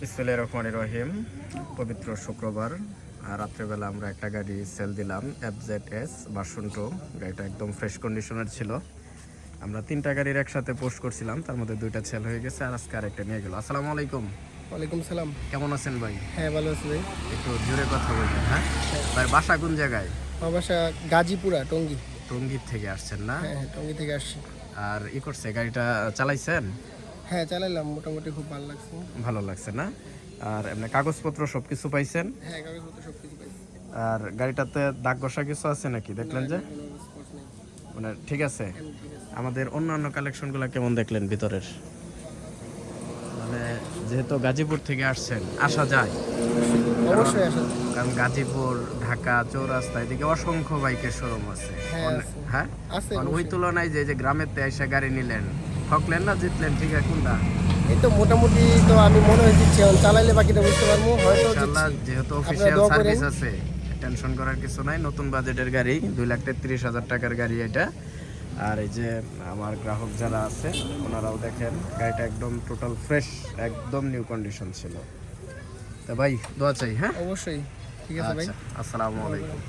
রহমান রহিম। পবিত্র শুক্রবার আর রাত্রেবেলা আমরা একটা গাড়ি সেল দিলাম F Z S version two গাড়িটা একদম ফ্রেশ কন্ডিশনের ছিল। আমরা তিনটা গাড়ির একসাথে পোস্ট করছিলাম তার মধ্যে দুইটা সেল হয়ে গেছে আর আজকে আরেকটা নিয়ে গেল। আসসালামু আলাইকুম। ওয়ালাইকুম সালাম। কেমন আছেন ভাই? হ্যাঁ ভালো আছি ভাই। একটু জোরে কথা বলবেন হ্যাঁ? ভাই বাসা কোন জায়গায়? আমার বাসা গাজীপুরা টঙ্গী। টঙ্গীর থেকে আসছেন না? হ্যাঁ হ্যাঁ টঙ্গী থেকে আসছি। আর ই করছে গাড়িটা চালাইছেন? হ্যাঁ চালাইলাম মোটামুটি খুব ভালো লাগছে। ভালো লাগছে না? আর এমনি কাগজপত্র সব কিছু পাইছেন? হ্যাঁ কাগজপত্র সব কিছু পাইছি। আর গাড়িটাতে দাগ ঘষা কিছু আছে নাকি? দেখলেন যে। মানে ঠিক আছে। এমনি ঠিক আছে। আমাদের অন্যান্য কালেকশনগুলো কেমন দেখলেন ভিতরের? মানে যেহেতু গাজীপুর থেকে আসছেন আসা যায়। অবশ্যই আসা কারণ গাজীপুর ঢাকা চৌরাস্তা এদিকে অসংখ্য বাইকের শোরুম আছে। হ্যাঁ, আছে। হ্যাঁ? ওই তুলনায় যে যে গ্রামের তে এসে গাড়ি নিলেন ঠকলেন না জিতলেন ঠিক আছে কোনটা? এই তো মোটামুটি তো আমি মনে হয় দিচ্ছি এখন চালাইলে বাকিটা বুঝতে পারব হয়তো ইনশাআল্লাহ যেহেতু অফিসিয়াল সার্ভিস আছে টেনশন করার কিছু নাই নতুন বাজেটের গাড়ি দুই লাখ তেত্রিশ হাজার টাকার গাড়ি এটা। আর এই যে আমার গ্রাহক যারা আছে ওনারাও দেখেন গাড়িটা একদম টোটাল ফ্রেশ একদম নিউ কন্ডিশন ছিল। তা ভাই দোয়া চাই হ্যাঁ? অবশ্যই ঠিক আছে ভাই। আচ্ছা আসসালামু আলাইকুম।